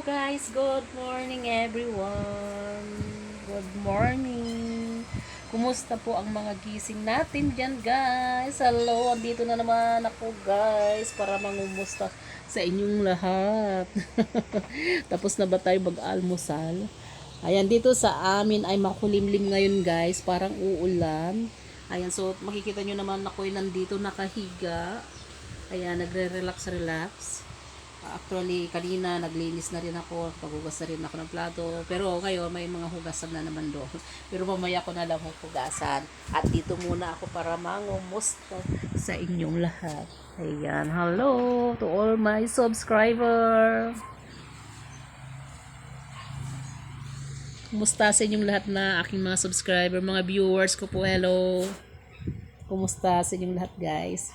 guys, good morning everyone. Good morning. Kumusta po ang mga gising natin dyan guys? Hello, andito na naman ako guys para mangumusta sa inyong lahat. Tapos na ba tayo mag-almusal? Ayan, dito sa amin ay makulimlim ngayon guys, parang uulan. Ayan, so makikita nyo naman ako'y nandito nakahiga. Ayan, nagre-relax-relax. Actually, kanina naglinis na rin ako, paghugas na rin ako ng plato. Pero kayo, may mga hugasan na naman doon. Pero mamaya ko na lang hugasan. At dito muna ako para mangumusta sa inyong lahat. Ayan, hello to all my subscriber. Kumusta sa inyong lahat na aking mga subscriber, mga viewers ko po, hello. Kumusta sa inyong lahat guys?